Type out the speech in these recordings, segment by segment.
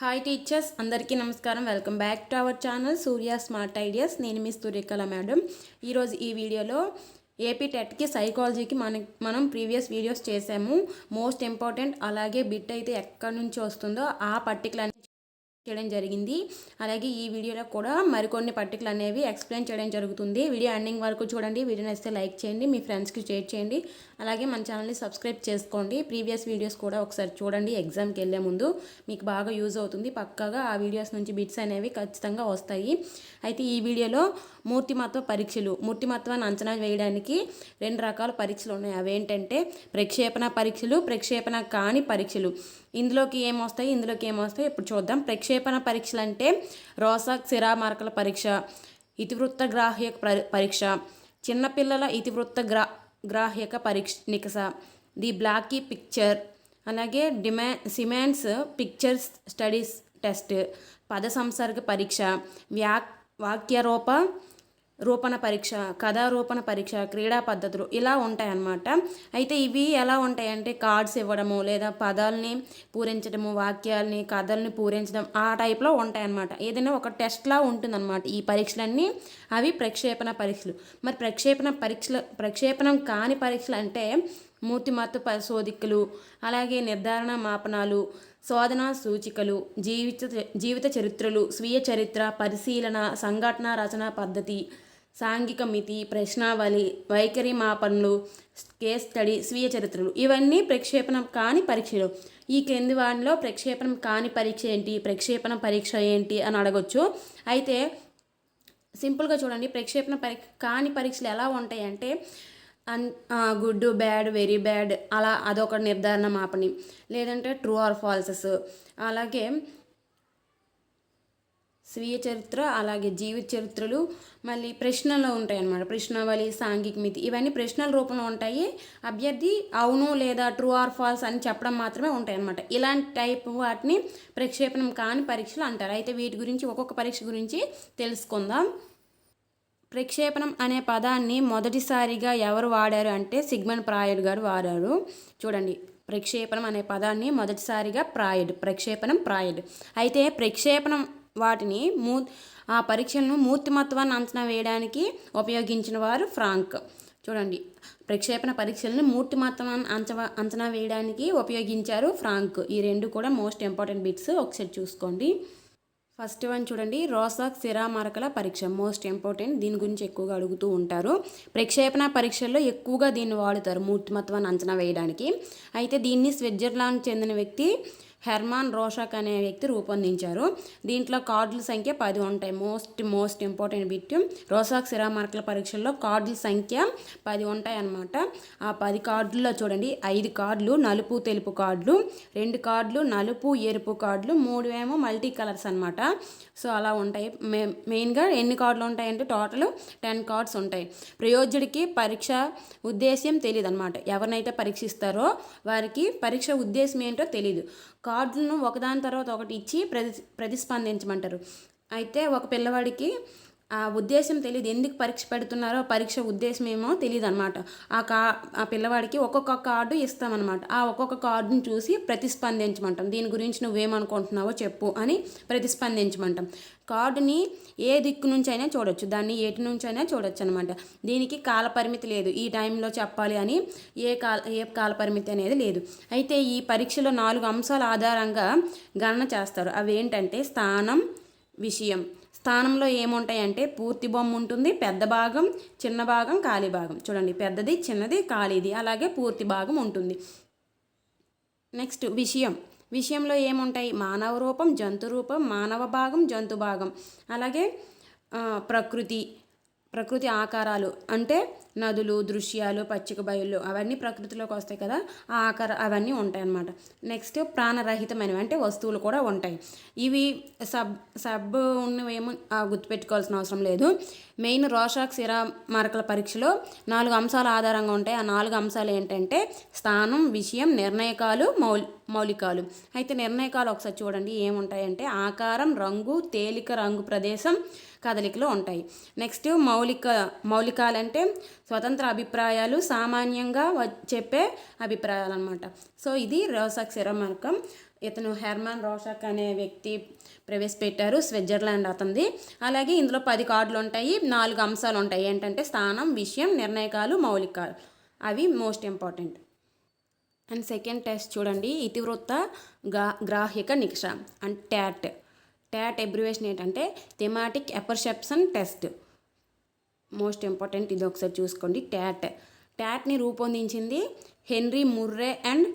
Hi teachers అందరికీ నమస్కారం. Welcome back to our channel Surya smart ideas నేను మీ సూర్యకళ మేడం. ఈరోజు ఈ వీడియోలో ఏపీ టెట్కి సైకాలజీకి మన మనం ప్రీవియస్ వీడియోస్ చేసాము. మోస్ట్ ఇంపార్టెంట్ అలాగే బిట్ అయితే ఎక్కడి నుంచి వస్తుందో ఆ పర్టికులర్ చేయడం జరిగింది. అలాగే ఈ వీడియోలో కూడా మరికొన్ని పర్టికులర్ అనేవి ఎక్స్ప్లెయిన్ చేయడం జరుగుతుంది. వీడియో ఎండింగ్ వరకు చూడండి. వీడియో నచ్చితే లైక్ చేయండి. మీ ఫ్రెండ్స్కి షేర్ చేయండి. అలాగే మన ఛానల్ని సబ్స్క్రైబ్ చేసుకోండి. ప్రీవియస్ వీడియోస్ కూడా ఒకసారి చూడండి. ఎగ్జామ్కి వెళ్ళే ముందు మీకు బాగా యూజ్ అవుతుంది. పక్కాగా ఆ వీడియోస్ నుంచి బిట్స్ అనేవి ఖచ్చితంగా వస్తాయి. అయితే ఈ వీడియోలో మూర్తిమత్వ పరీక్షలు మూర్తిమత్వాన్ని అంచనా వేయడానికి రెండు రకాల పరీక్షలు ఉన్నాయి. అవేంటంటే ప్రక్షేపణ పరీక్షలు ప్రక్షేపణ కాని పరీక్షలు. ఇందులోకి ఏమొస్తాయి ఇందులోకి ఏమొస్తాయి ఇప్పుడు చూద్దాం. ప్రక్షేపణ పరీక్షలు అంటే రోసాక్ సిరామార్కల పరీక్ష ఇతివృత్త గ్రాహ్య పరీక్ష. చిన్నపిల్లల ఇతివృత్త గ్రా గ్రాహ్యక పరీక్ష నికస ది బ్లాకీ పిక్చర్. అలాగే డిమా సిమాన్స్ పిక్చర్స్ స్టడీస్ టెస్ట్ పద సంసర్గ పరీక్ష వ్యా వాక్యరూప రూపణ పరీక్ష కథారూపణ పరీక్ష క్రీడా పద్ధతులు ఇలా ఉంటాయన్నమాట. అయితే ఇవి ఎలా ఉంటాయంటే కార్డ్స్ ఇవ్వడము లేదా పదాలని పూరించడము వాక్యాలని కథల్ని పూరించడం ఆ టైప్లో ఉంటాయన్నమాట. ఏదైనా ఒక టెస్ట్లా ఉంటుందన్నమాట ఈ పరీక్షలన్నీ. అవి ప్రక్షేపణ పరీక్షలు. మరి ప్రక్షేపణ పరీక్షలు ప్రక్షేపణం కాని పరీక్షలు అంటే మూర్తిమత్వ పరిశోధికలు అలాగే నిర్ధారణ మాపనాలు శోధన సూచికలు జీవిత జీవిత చరిత్రలు స్వీయ చరిత్ర పరిశీలన సంఘటన రచన పద్ధతి సాంఘిక మితి ప్రశ్నావళి వైఖరి మాపనలు కేస్ స్టడీ స్వీయ చరిత్రలు. ఇవన్నీ ప్రక్షేపణం కాని పరీక్షలు. ఈ క్రింది వాటిలో ప్రక్షేపణం కాని పరీక్ష ఏంటి? ప్రక్షేపణ పరీక్ష ఏంటి అని అడగొచ్చు. అయితే సింపుల్గా చూడండి. ప్రక్షేపణ పరీక్ష కాని పరీక్షలు ఎలా ఉంటాయి అంటే అన్ గుడ్ బ్యాడ్ వెరీ బ్యాడ్ అలా అదొక నిర్ధారణ మాపని. లేదంటే ట్రూ ఆర్ ఫాల్సెస్. అలాగే స్వీయ చరిత్ర అలాగే జీవిత చరిత్రలు మళ్ళీ ప్రశ్నలు ఉంటాయి అన్నమాట ప్రశ్నావళి సాంఘిక మితి ఇవన్నీ ప్రశ్నల రూపంలో ఉంటాయి. అభ్యర్థి అవును లేదా ట్రూ ఆర్ ఫాల్స్ అని చెప్పడం మాత్రమే ఉంటాయి అన్నమాట ఇలాంటి టైప్ వాటిని ప్రక్షేపణం కాని పరీక్షలు అంటారు. అయితే వీటి గురించి ఒక్కొక్క పరీక్ష గురించి తెలుసుకుందాం. ప్రక్షేపణం అనే పదాన్ని మొదటిసారిగా ఎవరు వాడారు అంటే సిగ్మన్ ప్రాయడ్ గారు వాడారు. చూడండి. ప్రక్షేపణం అనే పదాన్ని మొదటిసారిగా ప్రాయడ్ ప్రక్షేపణం ప్రాయడ్. అయితే ప్రక్షేపణం వాటిని మూ ఆ పరీక్షలను మూర్తిమత్వాన్ని అంచనా వేయడానికి ఉపయోగించిన వారు ఫ్రాంక్. చూడండి. ప్రక్షేపణ పరీక్షలను మూర్తిమత్వాన్ని అంచనా అంచనా వేయడానికి ఉపయోగించారు ఫ్రాంక్. ఈ రెండు కూడా మోస్ట్ ఇంపార్టెంట్ బిట్స్. ఒకసారి చూసుకోండి. ఫస్ట్ వన్ చూడండి. రోసాక్ సిరామరకల పరీక్ష. Most important. దీని గురించి ఎక్కువగా అడుగుతూ ఉంటారు. ప్రక్షేపణ పరీక్షల్లో ఎక్కువగా దీన్ని వాడుతారు మూర్తిమత్వాన్ని అంచనా వేయడానికి. అయితే దీన్ని స్విట్జర్లాండ్ చెందిన వ్యక్తి హెర్మాన్ రోషాక్ అనే వ్యక్తి రూపొందించారు. దీంట్లో కార్డుల సంఖ్య పది ఉంటాయి. Most most important bit Rorschach సిరామార్కుల పరీక్షల్లో కార్డుల సంఖ్య పది ఉంటాయి అన్నమాట ఆ పది కార్డుల్లో చూడండి ఐదు కార్డులు నలుపు తెలుపు కార్డులు రెండు కార్డులు నలుపు ఎరుపు కార్డులు మూడు ఏమో మల్టీ కలర్స్ అనమాట సో అలా ఉంటాయి. మే మెయిన్గా ఎన్ని కార్డులు ఉంటాయంటే టోటల్ టెన్ కార్డ్స్ ఉంటాయి. ప్రయోజుడికి పరీక్ష ఉద్దేశ్యం తెలియదు అనమాట ఎవరినైతే పరీక్షిస్తారో వారికి పరీక్ష ఉద్దేశం ఏంటో తెలియదు కార్డులను ఒకదాని తర్వాత ఒకటి ఇచ్చి ప్రతి ప్రతిస్పందించమంటారు. అయితే ఒక పిల్లవాడికి ఆ ఉద్దేశం తెలియదు ఎందుకు పరీక్ష పెడుతున్నారో పరీక్ష ఉద్దేశం ఏమో తెలియదు అనమాట ఆ కా ఆ పిల్లవాడికి ఒక్కొక్క కార్డు ఇస్తామన్నమాట ఆ ఒక్కొక్క కార్డుని చూసి ప్రతిస్పందించమంటాం. దీని గురించి నువ్వేమనుకుంటున్నావో చెప్పు అని ప్రతిస్పందించమంటాం. కార్డుని ఏ దిక్కు నుంచి అయినా చూడొచ్చు. దాన్ని ఏటి నుంచి అయినా చూడొచ్చు అనమాట దీనికి కాలపరిమితి లేదు. ఈ టైంలో చెప్పాలి అని ఏ కాల ఏ కాలపరిమితి అనేది లేదు. అయితే ఈ పరీక్షలో నాలుగు అంశాల ఆధారంగా గణన చేస్తారు. అవి ఏంటంటే స్థానం విషయం. స్థానంలో ఏముంటాయంటే పూర్తి బొమ్మ ఉంటుంది పెద్ద భాగం చిన్న భాగం ఖాళీ భాగం. చూడండి పెద్దది చిన్నది ఖాళీది అలాగే పూర్తి భాగం ఉంటుంది. నెక్స్ట్ విషయం. విషయంలో ఏముంటాయి? మానవ రూపం జంతు రూపం మానవ భాగం జంతు భాగం. అలాగే ప్రకృతి ప్రకృతి ఆకారాలు. అంటే నదులు దృశ్యాలు పచ్చిక బయళ్ళు అవన్నీ ప్రకృతిలోకి వస్తాయి కదా ఆ ఆకార అవన్నీ ఉంటాయి అన్నమాట. నెక్స్ట్ ప్రాణరహితమైనవి అంటే వస్తువులు కూడా ఉంటాయి. ఇవి సబ్ సబ్ ఉన్నవేమో ఆ, గుర్తుపెట్టుకోవాల్సిన అవసరం లేదు. మెయిన్ రోషాక్ సిరా మార్కుల పరీక్షలో నాలుగు అంశాల ఆధారంగా ఉంటాయి. ఆ నాలుగు అంశాలు ఏంటంటే స్థానం విషయం నిర్ణయకాలు మౌల్ మౌలికాలు. అయితే నిర్ణయకాలు ఒకసారి చూడండి ఏముంటాయంటే ఆకారం రంగు తేలిక రంగు ప్రదేశం కదలికలు ఉంటాయి. నెక్స్ట్ మౌలిక మౌలికాలంటే స్వతంత్ర అభిప్రాయాలు సామాన్యంగా వ- చెప్పే అభిప్రాయాలు అనమాట సో ఇది రోసాక్ సిరమార్కం ఇతను హెర్మాన్ రోషక్ అనే వ్యక్తి ప్రవేశపెట్టారు స్విట్జర్లాండ్ అతనిది. అలాగే ఇందులో పది కార్డులు ఉంటాయి నాలుగు అంశాలు ఉంటాయి ఏంటంటే స్థానం విషయం నిర్ణయకాలు మౌలికాలు. అవి most important. And second test చూడండి. ఇతివృత్త గా గ్రాహిక నిక్ష. And TAT. ట్యాట్ ఎబ్రివేషన్ ఏంటంటే thematic apperception test. Most important ఇది ఒకసారి చూసుకోండి. ట్యాట్. ట్యాట్ని రూపొందించింది Henry Murray and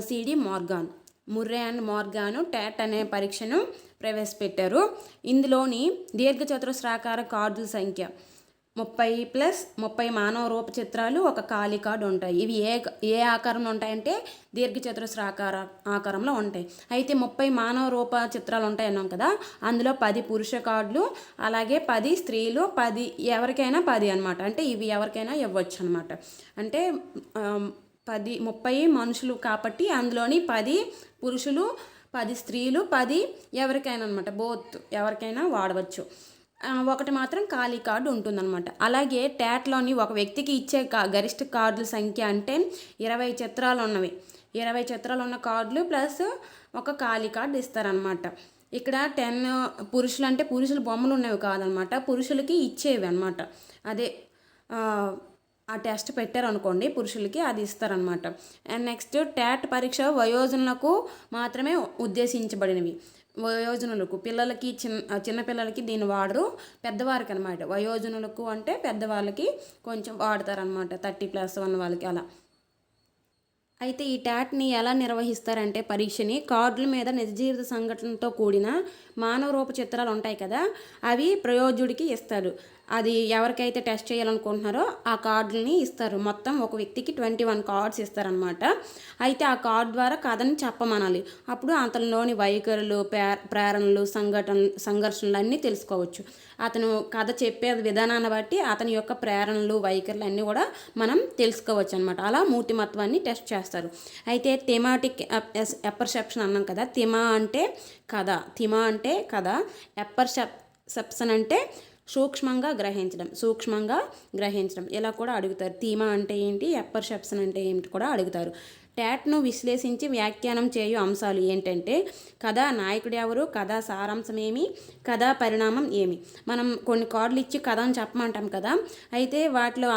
CD Morgan. Murray and Morgan TAT అనే పరీక్షను ప్రవేశపెట్టారు. ఇందులోని దీర్ఘచతురస్రాకార కార్డుల సంఖ్య. ముప్పై ప్లస్ ముప్పై మానవ రూప చిత్రాలు ఒక ఖాళీ కార్డు ఉంటాయి. ఇవి ఏ ఏ ఆకారంలో ఉంటాయంటే దీర్ఘచతురస్రాకార ఆకారంలో ఉంటాయి. అయితే ముప్పై మానవ రూప చిత్రాలు ఉంటాయి అన్నాం కదా అందులో పది పురుష కార్డులు అలాగే పది స్త్రీలు పది ఎవరికైనా పది అనమాట అంటే ఇవి ఎవరికైనా ఇవ్వచ్చు అనమాట అంటే పది ముప్పై మనుషులు కాబట్టి అందులోని పది పురుషులు పది స్త్రీలు పది ఎవరికైనా అనమాట బోత్ ఎవరికైనా వాడవచ్చు. ఒకటి మాత్రం ఖాళీ కార్డు ఉంటుందన్నమాట. అలాగే ట్యాట్లోని ఒక వ్యక్తికి ఇచ్చే కా గరిష్ట కార్డుల సంఖ్య అంటే ఇరవై చిత్రాలు ఉన్నవి ఇరవై చిత్రాలు ఉన్న కార్డులు ప్లస్ ఒక ఖాళీ కార్డు ఇస్తారనమాట ఇక్కడ టెన్ పురుషులు అంటే పురుషుల బొమ్మలు ఉన్నవి కాదనమాట పురుషులకి ఇచ్చేవి అనమాట అదే ఆ, ఆ టెస్ట్ పెట్టారనుకోండి పురుషులకి అది ఇస్తారనమాట అండ్ నెక్స్ట్ ట్యాట్ పరీక్ష వయోజనులకు మాత్రమే ఉద్దేశించబడినవి. వయోజనులకు పిల్లలకి చిన్న చిన్నపిల్లలకి దీన్ని వాడరు. పెద్దవారికి అనమాట వయోజనులకు అంటే పెద్దవాళ్ళకి కొంచెం వాడతారనమాట. థర్టీ ప్లస్ వన్ వాళ్ళకి అలా. అయితే ఈ ట్యాట్ని ఎలా నిర్వహిస్తారంటే పరీక్షని కార్డుల మీద నిజ జీవిత సంఘటనతో కూడిన మానవ రూప చిత్రాలు ఉంటాయి కదా అవి ప్రయోజుడికి ఇస్తారు. అది ఎవరికైతే టెస్ట్ చేయాలనుకుంటున్నారో ఆ కార్డులని ఇస్తారు. మొత్తం ఒక వ్యక్తికి ట్వంటీ వన్ కార్డ్స్ ఇస్తారనమాట అయితే ఆ కార్డ్ ద్వారా కథని చెప్పమనాలి. అప్పుడు అతనిలోని వైఖరులు ప్రేరణలు సంఘటనలు సంఘర్షణలు అన్నీ తెలుసుకోవచ్చు. అతను కథ చెప్పే విధానాన్ని బట్టి అతని యొక్క ప్రేరణలు వైఖరులు అన్నీ కూడా మనం తెలుసుకోవచ్చు అనమాట అలా మూర్తిమత్వాన్ని టెస్ట్ చేస్తారు. అయితే థెమాటిక్ ఎపర్సెప్షన్ అన్నాం కదా. థిమా అంటే కథ. థిమా అంటే కథ. ఎపర్సెప్ సెప్షన్ అంటే సూక్ష్మంగా గ్రహించడం సూక్ష్మంగా గ్రహించడం. ఇలా కూడా అడుగుతారు. థీమా అంటే ఏంటి? ఎప్పర్సెప్షన్ అంటే ఏమిటి కూడా అడుగుతారు. ట్యాట్ను విశ్లేషించి వ్యాఖ్యానం చేయు అంశాలు ఏంటంటే కథా నాయకుడు ఎవరు? కథా సారాంశం ఏమి? కథా పరిణామం ఏమి? మనం కొన్ని కార్డులు ఇచ్చి కథ అని చెప్పమంటాం కదా. అయితే వాటిలో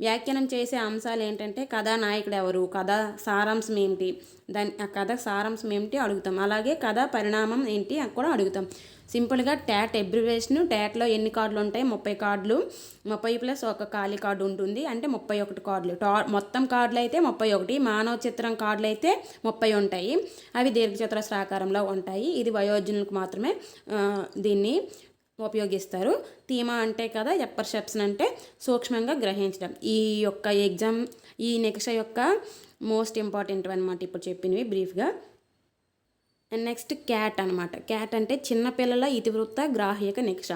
వ్యాఖ్యానం చేసే అంశాలు ఏంటంటే కథా నాయకుడు ఎవరు? కథ సారాంశం ఏమిటి దాని ఆ కథ సారాంశం ఏమిటి అడుగుతాం. అలాగే కథ పరిణామం ఏంటి అని కూడా అడుగుతాం. సింపుల్గా ట్యాట్ ఎబ్రివేషన్ ట్యాట్లో ఎన్ని కార్డులు ఉంటాయి ముప్పై కార్డులు. ముప్పై ప్లస్ ఒక ఖాళీ కార్డు ఉంటుంది. అంటే ముప్పై ఒకటి కార్డులు. టా మొత్తం కార్డులు అయితే ముప్పై ఒకటి. మానవ చిత్రం కార్డులు అయితే ముప్పై ఉంటాయి. అవి దీర్ఘచతురస్రాకారంలో ఉంటాయి. ఇది వయోజనులకు మాత్రమే దీన్ని ఉపయోగిస్తారు. థీమా అంటే కదా ఎప్పర్సెప్షన్ అంటే సూక్ష్మంగా గ్రహించడం. ఈ యొక్క ఎగ్జామ్ ఈ నిక్ష యొక్క మోస్ట్ ఇంపార్టెంట్ అనమాట ఇప్పుడు చెప్పినవి బ్రీఫ్గా. అండ్ నెక్స్ట్ క్యాట్ అనమాట క్యాట్ అంటే చిన్నపిల్లల ఇతివృత్త గ్రాహ్యక నిక్ష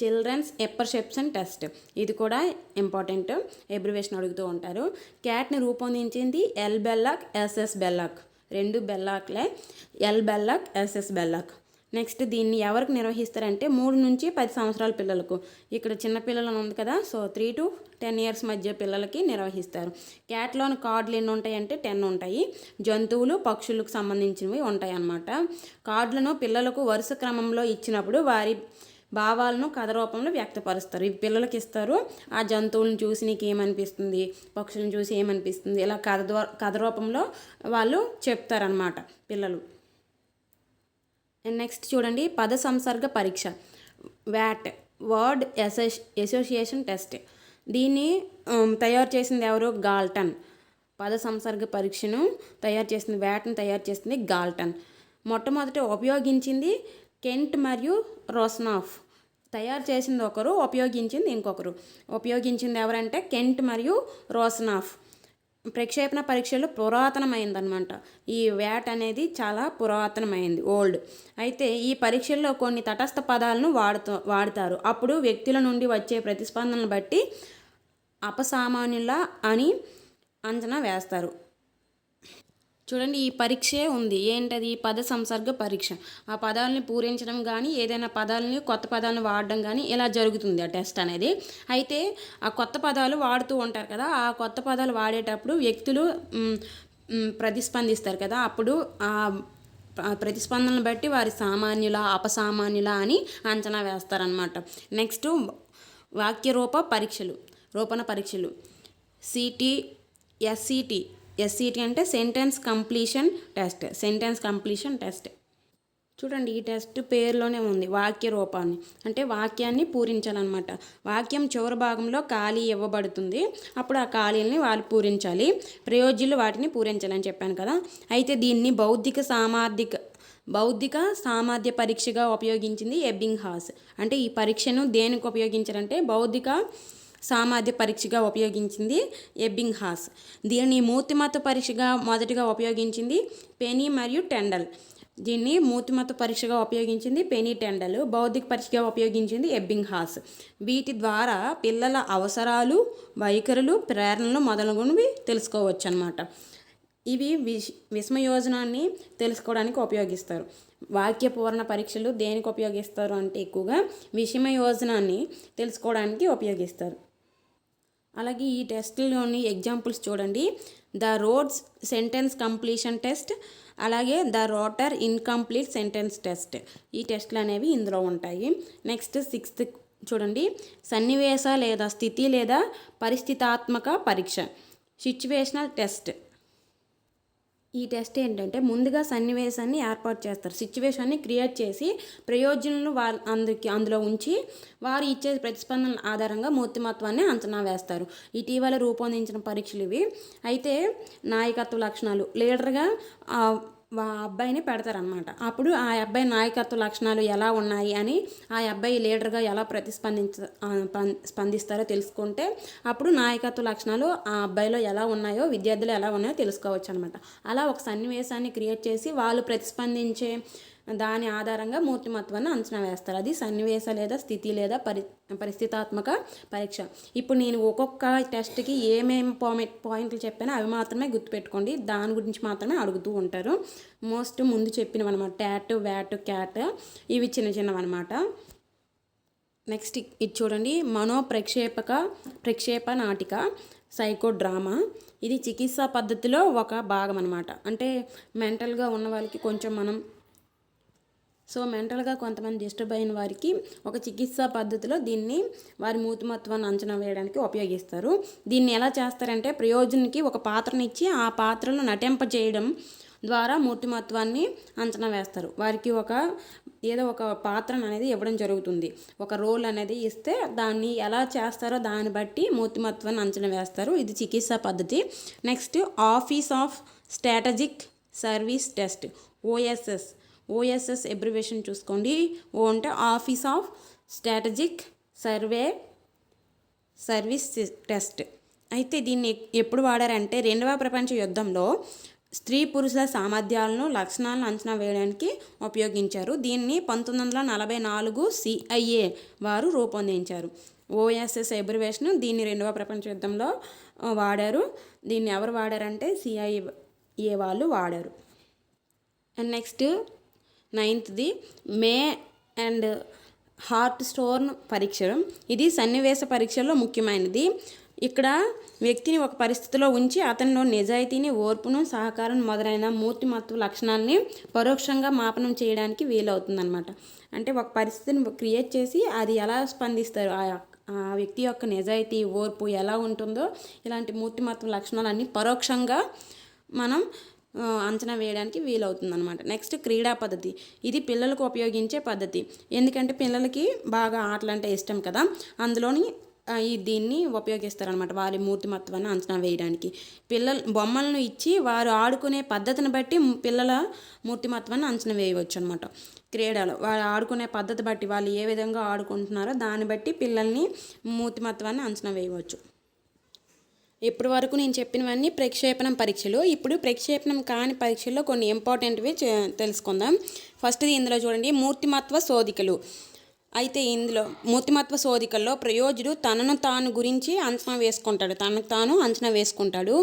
చిల్డ్రన్స్ ఎపర్సెప్షన్ టెస్ట్ ఇది కూడా ఇంపార్టెంట్ ఎబ్రివేషన్ అడుగుతూ ఉంటారు. క్యాట్ని రూపొందించింది ఎల్ బెల్లాక్ ఎస్ఎస్ బెల్లాక్ రెండు బెల్లాక్లే L Bellak SS Bellak next దీన్ని ఎవరికి నిర్వహిస్తారంటే మూడు నుంచి పది సంవత్సరాల పిల్లలకు. ఇక్కడ చిన్న పిల్లలు ఉంది కదా so three to ten years మధ్య పిల్లలకి నిర్వహిస్తారు. క్యాట్లోని కార్డులు ఎన్ని ఉంటాయంటే టెన్ ఉంటాయి. జంతువులు పక్షులకు సంబంధించినవి ఉంటాయి అన్నమాట కార్డులను పిల్లలకు వరుస క్రమంలో ఇచ్చినప్పుడు వారి భావాలను కథ రూపంలో వ్యక్తపరుస్తారు. ఇవి పిల్లలకి ఇస్తారు. ఆ జంతువులను చూసి నీకు ఏమనిపిస్తుంది? పక్షులను చూసి ఏమనిపిస్తుంది? ఇలా కథ ద్వారా కథ రూపంలో వాళ్ళు చెప్తారనమాట పిల్లలు. నెక్స్ట్ చూడండి పద సంసర్గ పరీక్ష. వ్యాట్ వర్డ్ అసోసి అసోసియేషన్ టెస్ట్ దీన్ని um, తయారు చేసింది ఎవరు? గాల్టన్ పద సంసర్గ పరీక్షను తయారు చేసింది వ్యాట్ని తయారు చేసింది గాల్టన్ మొట్టమొదట ఉపయోగించింది కెంట్ మరియు రోస్నాఫ్ తయారు చేసింది ఒకరు ఉపయోగించింది ఇంకొకరు. ఉపయోగించింది ఎవరంటే కెంట్ మరియు రోస్నాఫ్ ప్రక్షేపణ పరీక్షలు పురాతనమైందనమాట ఈ వ్యాట్ అనేది చాలా పురాతనమైంది ఓల్డ్. అయితే ఈ పరీక్షల్లో కొన్ని తటస్థ పదాలను వాడుతూ వాడతారు. అప్పుడు వ్యక్తుల నుండి వచ్చే ప్రతిస్పందనను బట్టి అపసామాన్యుల అని అంచనా వేస్తారు. చూడండి ఈ పరీక్షే ఉంది. ఏంటది? పద సంసర్గ పరీక్ష. ఆ పదాలని పూరించడం కానీ ఏదైనా పదాలని కొత్త పదాలను వాడడం కానీ ఇలా జరుగుతుంది ఆ టెస్ట్ అనేది? అయితే ఆ కొత్త పదాలు వాడుతూ ఉంటారు కదా ఆ కొత్త పదాలు వాడేటప్పుడు వ్యక్తులు ప్రతిస్పందిస్తారు కదా అప్పుడు ఆ ప్రతిస్పందనలు బట్టి వారి సామాన్యుల అపసామాన్యుల అని అంచనా వేస్తారనమాట నెక్స్ట్ వాక్యరూప పరీక్షలు రూపణ పరీక్షలు. సిటీ ఎస్సిటి ఎస్సీటీ అంటే sentence completion test sentence completion test చూడండి ఈ టెస్ట్ పేరులోనే ఉంది వాక్య రూపాన్ని. అంటే వాక్యాన్ని పూరించాలన్నమాట. వాక్యం చివరి భాగంలో ఖాళీ ఇవ్వబడుతుంది. అప్పుడు ఆ ఖాళీలని వాళ్ళు పూరించాలి. ప్రయోజ్యులు వాటిని పూరించాలని చెప్పాను కదా. అయితే దీన్ని బౌద్ధిక సామార్థిక బౌద్ధిక సామర్థ్య పరీక్షగా ఉపయోగించింది ఎబ్బింగ్ హాస్ అంటే ఈ పరీక్షను దేనికి ఉపయోగించారంటే బౌద్ధిక సామర్థ్య పరీక్షగా ఉపయోగించింది ఎబ్బింగ్ హాస్ దీనిని మూర్తిమత పరీక్షగా మొదటిగా ఉపయోగించింది పెనీ మరియు టెండల్. దీన్ని మూర్తిమత పరీక్షగా ఉపయోగించింది పెనీ టెండల్. బౌద్ధిక పరీక్షగా ఉపయోగించింది ఎబ్బింగ్ హాస్ వీటి ద్వారా పిల్లల అవసరాలు వైఖరులు ప్రేరణలు మొదలగునవి తెలుసుకోవచ్చు అనమాట ఇవి విష్ విస్మయోజనాన్ని తెలుసుకోవడానికి ఉపయోగిస్తారు. వాక్య పూర్ణ పరీక్షలు దేనికి ఉపయోగిస్తారు అంటే ఎక్కువగా విషమయోజనాన్ని తెలుసుకోవడానికి ఉపయోగిస్తారు. అలాగే ఈ టెస్ట్లోని ఎగ్జాంపుల్స్ చూడండి. The Rohde sentence completion test అలాగే the Rotter incomplete sentence test. ఈ టెస్ట్లు అనేవి ఇందులో ఉంటాయి. నెక్స్ట్ సిక్స్త్ చూడండి. సన్నివేశ లేదా స్థితి లేదా పరిస్థితాత్మక పరీక్ష. Situational test. ఈ టెస్ట్ ఏంటంటే ముందుగా సన్నివేశాన్ని ఏర్పాటు చేస్తారు. సిచ్యువేషన్ని క్రియేట్ చేసి ప్రయోజనాలు వారు అందుకి అందులో ఉంచి వారు ఇచ్చే ప్రతిస్పందన ఆధారంగా మూర్తిమత్వాన్ని అంచనా వేస్తారు. ఇటీవల రూపొందించిన పరీక్షలు ఇవి. అయితే నాయకత్వ లక్షణాలు లీడర్గా ఆ అబ్బాయిని పెడతారనమాట అప్పుడు ఆ అబ్బాయి నాయకత్వ లక్షణాలు ఎలా ఉన్నాయి అని ఆ అబ్బాయి లీడర్గా ఎలా ప్రతిస్పందించ స్పందిస్తారో తెలుసుకుంటే అప్పుడు నాయకత్వ లక్షణాలు ఆ అబ్బాయిలో ఎలా ఉన్నాయో విద్యార్థులు ఎలా ఉన్నాయో తెలుసుకోవచ్చు అనమాట అలా ఒక సన్నివేశాన్ని క్రియేట్ చేసి వాళ్ళు ప్రతిస్పందించే దాని ఆధారంగా మూర్తిమత్వాన్ని అంచనా వేస్తారు. అది సన్నివేశ లేదా స్థితి లేదా పరి పరిస్థితాత్మక పరీక్ష. ఇప్పుడు నేను ఒక్కొక్క టెస్ట్కి ఏమేమి పాయింట్ పాయింట్లు చెప్పానో అవి మాత్రమే గుర్తుపెట్టుకోండి. దాని గురించి మాత్రమే అడుగుతూ ఉంటారు. మోస్ట్ ముందు చెప్పినవి అనమాట ట్యాట్ వ్యాట్ క్యాట్ ఇవి చిన్న చిన్నవి అనమాట నెక్స్ట్ ఇది చూడండి. మనో ప్రక్షేపక ప్రక్షేప నాటిక సైకో డ్రామా ఇది చికిత్సా పద్ధతిలో ఒక భాగం అనమాట అంటే మెంటల్గా ఉన్న వాళ్ళకి కొంచెం మనం సో మెంటల్గా కొంతమంది డిస్టర్బ్ అయిన వారికి ఒక చికిత్సా పద్ధతిలో దీన్ని వారి మూతిమత్వాన్ని అంచనా వేయడానికి ఉపయోగిస్తారు. దీన్ని ఎలా చేస్తారంటే ప్రయోజనానికి ఒక పాత్రనిచ్చి ఆ పాత్రను నటింపజేయడం ద్వారా మూర్తిమత్వాన్ని అంచనా వేస్తారు. వారికి ఒక ఏదో ఒక పాత్రను అనేది ఇవ్వడం జరుగుతుంది. ఒక రోల్ అనేది ఇస్తే దాన్ని ఎలా చేస్తారో దాన్ని బట్టి మూర్తిమత్వాన్ని అంచనా వేస్తారు. ఇది చికిత్సా పద్ధతి. Next office of strategic service test OSS. OSS abbreviation చూసుకోండి. ఓ అంటే office of strategic survey service test అయితే దీన్ని ఎప్పుడు వాడారంటే రెండవ ప్రపంచ యుద్ధంలో స్త్రీ పురుషుల సామర్థ్యాలను లక్షణాలను అంచనా వేయడానికి ఉపయోగించారు. దీన్ని పంతొమ్మిది వందల నలభై నాలుగు సిఐఏ వారు రూపొందించారు. ఓఎస్ఎస్ ఎబ్రివేషన్ దీన్ని రెండవ ప్రపంచ యుద్ధంలో వాడారు. దీన్ని ఎవరు వాడారంటే సిఐఏ వాళ్ళు వాడారు. అండ్ నెక్స్ట్ నైన్త్ది. మే అండ్ హార్ట్ స్టోర్న్ పరీక్ష ఇది సన్నివేశ పరీక్షలో ముఖ్యమైనది. ఇక్కడ వ్యక్తిని ఒక పరిస్థితిలో ఉంచి అతనిలో నిజాయితీని ఓర్పును సహకారం మొదలైన మూర్తిమత్వ లక్షణాలని పరోక్షంగా మాపనం చేయడానికి వీలవుతుందన్నమాట. అంటే ఒక పరిస్థితిని క్రియేట్ చేసి అది ఎలా స్పందిస్తారు? ఆ ఆ వ్యక్తి యొక్క నిజాయితీ ఓర్పు ఎలా ఉంటుందో ఇలాంటి మూర్తిమత్వ లక్షణాలన్నీ పరోక్షంగా మనం అంచనా వేయడానికి వీలవుతుందనమాట నెక్స్ట్ క్రీడా పద్ధతి. ఇది పిల్లలకు ఉపయోగించే పద్ధతి. ఎందుకంటే పిల్లలకి బాగా ఆటలు అంటే ఇష్టం కదా. అందులోని ఈ దీన్ని ఉపయోగిస్తారనమాట వారి మూర్తిమత్వాన్ని అంచనా వేయడానికి. పిల్లలు బొమ్మలను ఇచ్చి వారు ఆడుకునే పద్ధతిని బట్టి పిల్లల మూర్తిమత్వాన్ని అంచనా వేయవచ్చు అనమాట క్రీడలు. వారు ఆడుకునే పద్ధతి బట్టి వాళ్ళు ఏ విధంగా ఆడుకుంటున్నారో దాన్ని బట్టి పిల్లల్ని మూర్తిమత్వాన్ని అంచనా వేయవచ్చు. ఇప్పటి వరకు నేను చెప్పినవన్నీ ప్రక్షేపణం పరీక్షలు. ఇప్పుడు ప్రక్షేపణం కాని పరీక్షల్లో కొన్ని ఇంపార్టెంట్వి తెలుసుకుందాం. ఫస్ట్ది ఇందులో చూడండి. మూర్తిమత్వ శోధికలు. అయితే ఇందులో మూర్తిమత్వ శోధికల్లో ప్రయోజుడు తనను తాను గురించి అంచనా వేసుకుంటాడు. తనకు తాను అంచనా వేసుకుంటాడు.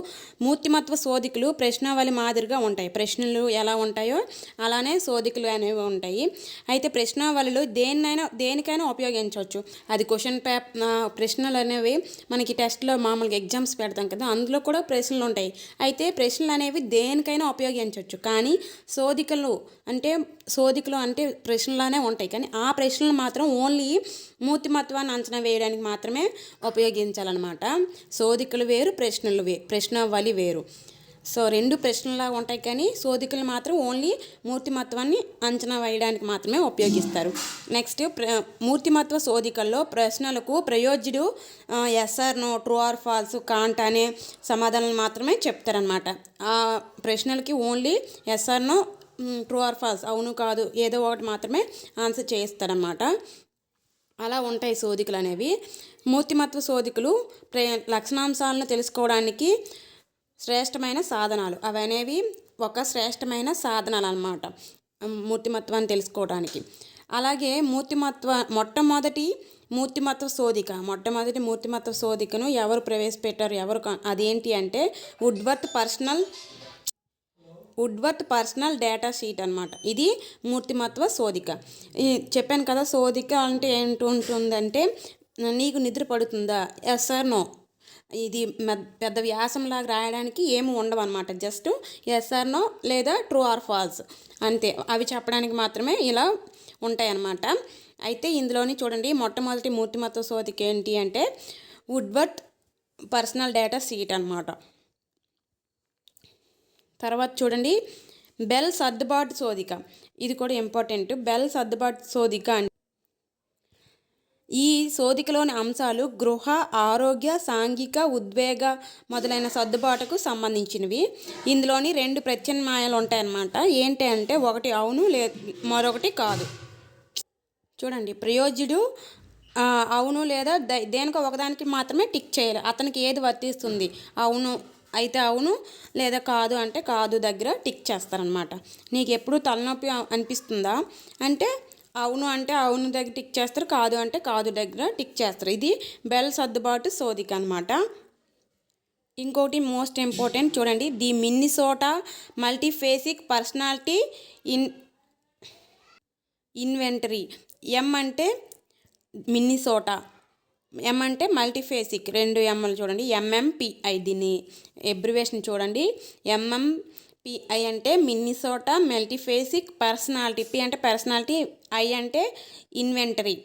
మూర్తిమత్వ శోధికలు ప్రశ్నావళి మాదిరిగా ఉంటాయి. ప్రశ్నలు ఎలా ఉంటాయో అలానే శోధికలు అనేవి ఉంటాయి. అయితే ప్రశ్నావళిలో దేన్నైనా దేనికైనా ఉపయోగించవచ్చు. అది క్వశ్చన్ పేప ప్రశ్నలు అనేవి మనకి టెస్ట్లో మామూలుగా ఎగ్జామ్స్ పెడతాం కదా అందులో కూడా ప్రశ్నలు ఉంటాయి. అయితే ప్రశ్నలు అనేవి దేనికైనా ఉపయోగించవచ్చు. కానీ శోధికలు అంటే శోధికలు అంటే ప్రశ్నలానే ఉంటాయి. కానీ ఆ ప్రశ్నలు మాత్రం ఓన్లీ మూర్తిమత్వాన్ని అంచనా వేయడానికి మాత్రమే ఉపయోగించాలన్నమాట. సోదికలు వేరు ప్రశ్నలు వే ప్రశ్నావళి వేరు. సో రెండు ప్రశ్నలా ఉంటాయి కానీ సోదికలు మాత్రం ఓన్లీ మూర్తిమత్వాన్ని అంచనా వేయడానికి మాత్రమే ఉపయోగిస్తారు. నెక్స్ట్ ప్ర మూర్తిమత్వ సోదికల్లో ప్రశ్నలకు ప్రయోజ్యుడు yes or no true or false can't అనే సమాధానాలు మాత్రమే చెప్తారనమాట ఆ ప్రశ్నలకి only yes or no true or false అవును కాదు. ఏదో ఒకటి మాత్రమే ఆన్సర్ చేయిస్తారనమాట అలా ఉంటాయి శోధికలు అనేవి. మూర్తిమత్వ సోదికులు ప్రే లక్షణాంశాలను తెలుసుకోవడానికి శ్రేష్టమైన సాధనాలు. అవి అనేవి ఒక శ్రేష్టమైన సాధనాలు అన్నమాట మూర్తిమత్వాన్ని తెలుసుకోవడానికి. అలాగే మూర్తిమత్వ మొట్టమొదటి మూర్తిమత్వ శోధిక. మొట్టమొదటి మూర్తిమత్వ శోధికను ఎవరు ప్రవేశపెట్టారు? ఎవరు అదేంటి అంటే Woodworth personal Woodworth personal data sheet అనమాట ఇది మూర్తిమత్వ శోధిక. ఈ చెప్పాను కదా శోధిక అంటే ఏంటి ఉంటుందంటే నీకు నిద్ర పడుతుందా? ఎస్ ఆర్ నో ఇది మె- పెద్ద వ్యాసంలాగా రాయడానికి ఏమి ఉండవు అనమాట just yes or no no లేదా ట్రూ ఆర్ ఫాల్స్ అంతే. అవి చెప్పడానికి మాత్రమే ఇలా ఉంటాయి అన్నమాట అయితే ఇందులోని చూడండి మొట్టమొదటి మూర్తిమత్వ శోధిక ఏంటి అంటే వుడ్వర్త్ పర్సనల్ డేటా సీట్ అనమాట తర్వాత చూడండి బెల్ సర్దుబాటు శోధిక ఇది కూడా ఇంపార్టెంట్ బెల్ సర్దుబాటు శోధిక అంటే ఈ శోధికలోని అంశాలు గృహ ఆరోగ్య సాంఘిక ఉద్వేగ మొదలైన సర్దుబాటుకు సంబంధించినవి. ఇందులోని రెండు ప్రత్యామ్నాయాలు ఉంటాయన్నమాట. ఏంటి అంటే ఒకటి అవును లే మరొకటి కాదు. చూడండి ప్రయోజ్యుడు అవును లేదా దేనికో ఒకదానికి మాత్రమే టిక్ చేయాలి. అతనికి ఏది వర్తిస్తుంది? అవును అయితే అవును లేదా కాదు అంటే కాదు దగ్గర టిక్ చేస్తారనమాట. నీకు ఎప్పుడు తలనొప్పి అనిపిస్తుందా? అంటే అవును అంటే అవును దగ్గర టిక్ చేస్తారు కాదు అంటే కాదు దగ్గర టిక్ చేస్తారు. ఇది బెల్ సర్దుబాటు సోదిక్ అనమాట. ఇంకోటి మోస్ట్ ఇంపార్టెంట్ చూడండి the Minnesota multiphasic personality in inventory. M అంటే మిన్నిసోటా. ఎం అంటే మల్టీఫేసిక్ రెండు ఎంఎల్ చూడండి. ఎంఎంపిఐ దీని ఎబ్రివేషన్ చూడండి. ఎంఎంపిఐ అంటే మిన్నిసోటా మల్టీఫేసిక్ పర్సనాలిటీ పి అంటే పర్సనాలిటీ ఐ అంటే ఇన్వెంటరీ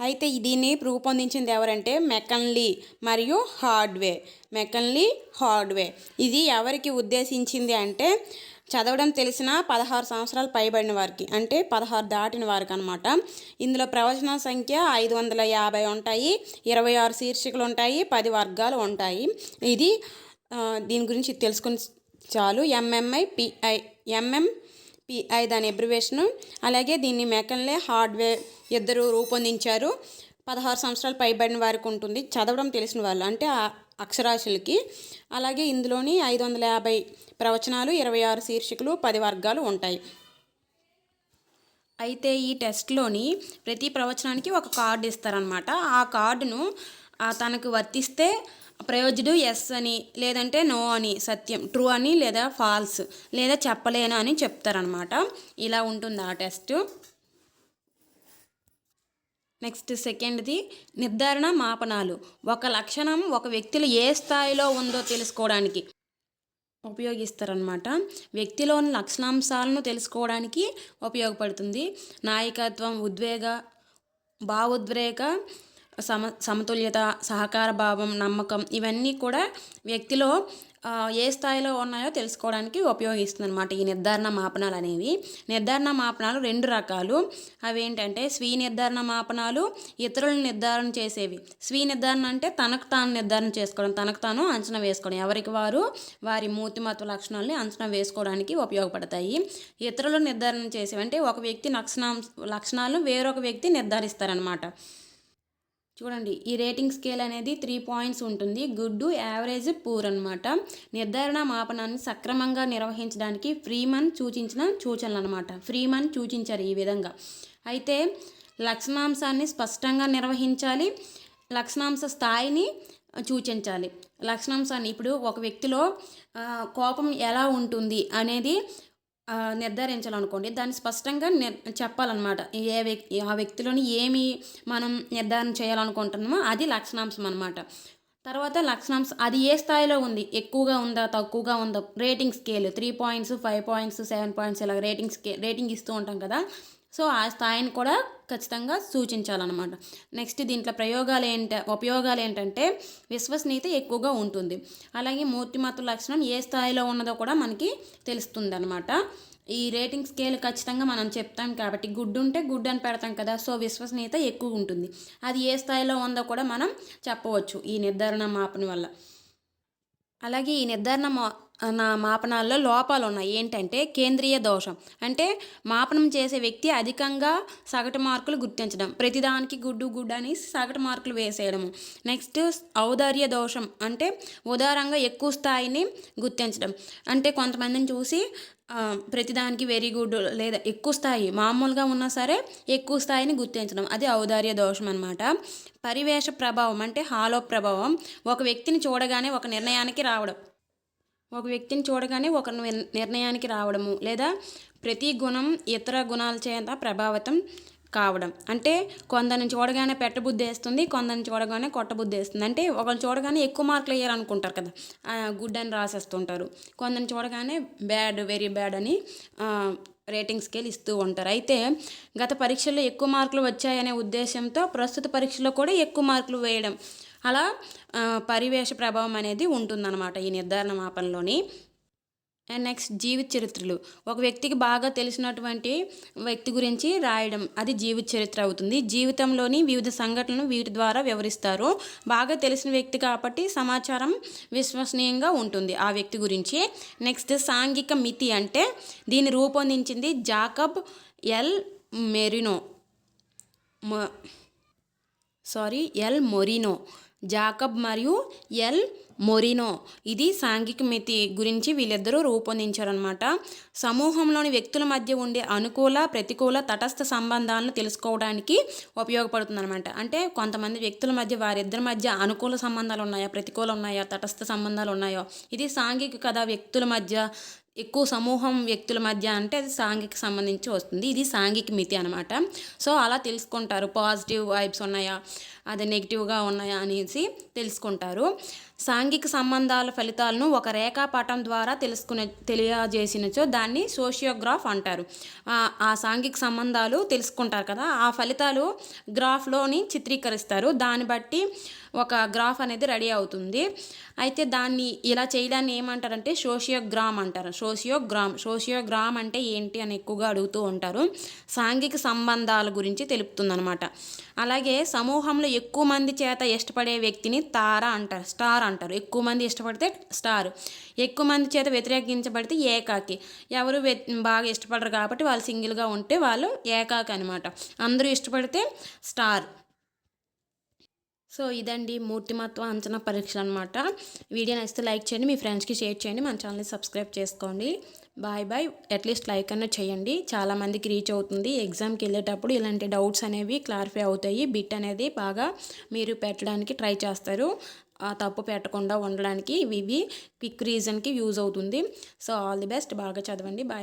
అయితే దీన్ని రూపొందించింది ఎవరంటే మెకన్లీ మరియు హార్డ్వే. మెకన్లీ హార్డ్వే. ఇది ఎవరికి ఉద్దేశించింది అంటే చదవడం తెలిసిన పదహారు సంవత్సరాలు పైబడిన వారికి అంటే పదహారు దాటిన వారికి అనమాట ఇందులో ప్రవచన సంఖ్య ఐదు వందల యాభై ఉంటాయి ఇరవై ఆరు శీర్షికలు ఉంటాయి పది వర్గాలు ఉంటాయి. ఇది దీని గురించి తెలుసుకుని చాలు. ఎంఎంఐ పిఐ ఎంఎం పిఐ దాని ఎబ్రివేషను అలాగే దీన్ని మెకన్లే హార్డ్వేర్ ఇద్దరు రూపొందించారు. పదహారు సంవత్సరాలు పైబడిన వారికి ఉంటుంది. చదవడం తెలిసిన వాళ్ళు అంటే అక్షరాశులకి అక్షరాస్యులకి. అలాగే ఇందులోని ఐదు వందల యాభై ప్రవచనాలు ఇరవై ఆరు శీర్షికలు పది వర్గాలు ఉంటాయి. అయితే ఈ టెస్ట్లోని ప్రతి ప్రవచనానికి ఒక కార్డు ఇస్తారనమాట ఆ కార్డును తనకు వర్తిస్తే ప్రయోజుడు ఎస్ అని లేదంటే నో అని సత్యం ట్రూ అని లేదా ఫాల్స్ లేదా చెప్పలేను అని చెప్తారనమాట ఇలా ఉంటుంది ఆ టెస్ట్. నెక్స్ట్ సెకండ్ది నిర్ధారణ మాపనాలు. ఒక లక్షణం ఒక వ్యక్తిలో ఏ స్థాయిలో ఉందో తెలుసుకోవడానికి ఉపయోగిస్తారనమాట వ్యక్తిలోని లక్షణాంశాలను తెలుసుకోవడానికి ఉపయోగపడుతుంది. నాయకత్వం ఉద్వేగ భావోద్వేగ సమ సమతుల్యత సహకార భావం నమ్మకం ఇవన్నీ కూడా వ్యక్తిలో ఏ స్థాయిలో ఉన్నాయో తెలుసుకోవడానికి ఉపయోగిస్తుంది అనమాట ఈ నిర్ధారణ మాపనాలు అనేవి. నిర్ధారణ మాపనాలు రెండు రకాలు. అవి ఏంటంటే స్వీయ నిర్ధారణ మాపనాలు ఇతరులను నిర్ధారణ చేసేవి. స్వీయ నిర్ధారణ అంటే తనకు తాను నిర్ధారణ చేసుకోవడం తనకు తాను అంచనా వేసుకోవడం. ఎవరికి వారు? వారి మూర్తిమత్వ లక్షణాలని అంచనా వేసుకోవడానికి ఉపయోగపడతాయి. ఇతరులు నిర్ధారణ చేసేవి అంటే ఒక వ్యక్తి లక్షణం లక్షణాలను వేరొక వ్యక్తి నిర్ధారిస్తారనమాట చూడండి ఈ రేటింగ్ స్కేల్ అనేది త్రీ పాయింట్స్ ఉంటుంది. గుడ్ యావరేజ్ పూర్ అనమాట నిర్ధారణ మాపనాన్ని సక్రమంగా నిర్వహించడానికి ఫ్రీమన్ సూచించిన సూచనలు అనమాట ఫ్రీమన్ సూచించారు ఈ విధంగా. అయితే లక్షణాంశాన్ని స్పష్టంగా నిర్వహించాలి లక్షణాంశ స్థాయిని సూచించాలి. లక్షణాంశాన్ని ఇప్పుడు ఒక వ్యక్తిలో కోపం ఎలా ఉంటుంది అనేది నిర్ధారించాలనుకోండి. దాన్ని స్పష్టంగా నిర్ చెప్పాలన్నమాట. ఏ వ్యక్తి ఆ వ్యక్తిలోని ఏమి మనం నిర్ధారణ చేయాలనుకుంటున్నామో అది లక్షణాంశం అనమాట తర్వాత లక్షణాంశం అది ఏ స్థాయిలో ఉంది? ఎక్కువగా ఉందా? తక్కువగా ఉందా? Rating scale three points five points seven points ఇలా రేటింగ్ స్కే రేటింగ్ ఇస్తూ ఉంటాం కదా. సో ఆ స్థాయిని కూడా ఖచ్చితంగా సూచించాలన్నమాట. నెక్స్ట్ దీంట్లో ప్రయోగాలు ఏంట ఉపయోగాలు ఏంటంటే విశ్వసనీయత ఎక్కువగా ఉంటుంది. అలాగే మూర్తిమత్వ లక్షణం ఏ స్థాయిలో ఉన్నదో కూడా మనకి తెలుస్తుంది అనమాట ఈ రేటింగ్ స్కేల్ ఖచ్చితంగా మనం చెప్తాం కాబట్టి గుడ్ ఉంటే గుడ్ అని పెడతాం కదా సో విశ్వసనీయత ఎక్కువ ఉంటుంది. అది ఏ స్థాయిలో ఉందో కూడా మనం చెప్పవచ్చు ఈ నిర్ధారణ మాపన వల్ల. అలాగే ఈ నిర్ధారణ మా నా మాపనాల్లో లోపాలు ఉన్నాయి ఏంటంటే కేంద్రీయ దోషం. అంటే మాపనం చేసే వ్యక్తి అధికంగా సగటు మార్కులు గుర్తించడం. ప్రతిదానికి గుడ్డు గుడ్డు అని సగటు మార్కులు వేసేయడము. నెక్స్ట్ ఔదార్య దోషం. అంటే ఉదారంగా ఎక్కువ స్థాయిని గుర్తించడం. అంటే కొంతమందిని చూసి ప్రతిదానికి వెరీ గుడ్ లేదా ఎక్కువ స్థాయి మామూలుగా ఉన్నా సరే ఎక్కువ స్థాయిని గుర్తించడం. అది ఔదార్య దోషం అనమాట పరివేష ప్రభావం. అంటే హాలో ప్రభావం. ఒక వ్యక్తిని చూడగానే ఒక నిర్ణయానికి రావడం. ఒక వ్యక్తిని చూడగానే ఒక నిర్ణయానికి రావడము లేదా ప్రతి గుణం ఇతర గుణాల చేత ప్రభావితం కావడం. అంటే కొందరిని చూడగానే పెట్టబుద్ధి వేస్తుంది కొందరిని చూడగానే కొట్టబుద్ధి వేస్తుంది అంటే ఒకరిని చూడగానే ఎక్కువ మార్కులు వేయాలనుకుంటారు కదా గుడ్ అని రాసేస్తుంటారు. కొందరిని చూడగానే బ్యాడ్ వెరీ బ్యాడ్ అని రేటింగ్ స్కేల్ ఇస్తూ ఉంటారు. అయితే గత పరీక్షల్లో ఎక్కువ మార్కులు వచ్చాయనే ఉద్దేశంతో ప్రస్తుత పరీక్షలో కూడా ఎక్కువ మార్కులు వేయడం అలా పరివేష ప్రభావం అనేది ఉంటుందన్నమాట ఈ నిర్ధారణ మాపనలోని. అండ్ నెక్స్ట్ జీవిత చరిత్రలు ఒక వ్యక్తికి బాగా తెలిసినటువంటి వ్యక్తి గురించి రాయడం అది జీవిత చరిత్ర అవుతుంది. జీవితంలోని వివిధ సంఘటనలు వీటి ద్వారా వివరిస్తారు. బాగా తెలిసిన వ్యక్తి కాబట్టి సమాచారం విశ్వసనీయంగా ఉంటుంది ఆ వ్యక్తి గురించి. నెక్స్ట్ సాంఘిక మితి అంటే దీన్ని రూపొందించింది Jacob L Moreno. Sorry L Moreno. Jacob మరియు ఎల్ మొరినో. ఇది సాంఘిక మితి గురించి వీళ్ళిద్దరూ రూపొందించారనమాట సమూహంలోని వ్యక్తుల మధ్య ఉండే అనుకూల ప్రతికూల తటస్థ సంబంధాలను తెలుసుకోవడానికి ఉపయోగపడుతుందన్నమాట. అంటే కొంతమంది వ్యక్తుల మధ్య వారిద్దరి మధ్య అనుకూల సంబంధాలు ఉన్నాయా ప్రతికూల ఉన్నాయా తటస్థ సంబంధాలు ఉన్నాయో? ఇది సాంఘిక కథ వ్యక్తుల మధ్య ఎక్కువ సమూహం వ్యక్తుల మధ్య అంటే అది సాంఘిక సంబంధించి వస్తుంది. ఇది సాంఘిక మితి అనమాట సో అలా తెలుసుకుంటారు. పాజిటివ్ వైబ్స్ ఉన్నాయా? అది నెగిటివ్గా ఉన్నాయా అనేసి తెలుసుకుంటారు. సాంఘిక సంబంధాల ఫలితాలను ఒక రేఖాపటం ద్వారా తెలుసుకునే తెలియజేసినచో దాన్ని సోషియోగ్రాఫ్ అంటారు. ఆ- సాంఘిక సంబంధాలు తెలుసుకుంటారు కదా ఆ ఫలితాలు గ్రాఫ్లోని చిత్రీకరిస్తారు. దాన్ని బట్టి ఒక గ్రాఫ్ అనేది రెడీ అవుతుంది. అయితే దాన్ని ఇలా చేయడాన్ని ఏమంటారంటే సోషియోగ్రామ్ అంటారు. సోషియోగ్రామ్ సోషియోగ్రామ్ అంటే ఏంటి అని ఎక్కువగా అడుగుతూ ఉంటారు. సాంఘిక సంబంధాల గురించి తెలుపుతుందనమాట అలాగే సమూహంలో ఎక్కువ మంది చేత ఇష్టపడే వ్యక్తిని తార అంటారు స్టార్ అంటారు. ఎక్కువ మంది ఇష్టపడితే స్టార్. ఎక్కువ మంది చేత వ్యతిరేకించబడితే ఏకాకి. ఎవరు బాగా ఇష్టపడరు కాబట్టి వాళ్ళు సింగిల్గా ఉంటే వాళ్ళు ఏకాకి అనమాట అందరూ ఇష్టపడితే స్టార్. సో ఇదండి మూర్తిమత్వ అంచనా పరీక్షలు అనమాట వీడియో నచ్చితే లైక్ చేయండి మీ ఫ్రెండ్స్కి షేర్ చేయండి మన ఛానల్ని సబ్స్క్రైబ్ చేసుకోండి. బాయ్ బాయ్ అట్లీస్ట్ లైక్ అన్న చేయండి. చాలామందికి రీచ్ అవుతుంది. ఎగ్జామ్కి వెళ్ళేటప్పుడు ఇలాంటి డౌట్స్ అనేవి క్లారిఫై అవుతాయి. బిట్ అనేది బాగా మీరు పెట్టడానికి ట్రై చేస్తారు. ఆ తప్పు పెట్టకుండా ఉండడానికి ఇవి క్విక్ రీజన్కి యూజ్ అవుతుంది. సో ఆల్ ది బెస్ట్ బాగా చదవండి. బాయ్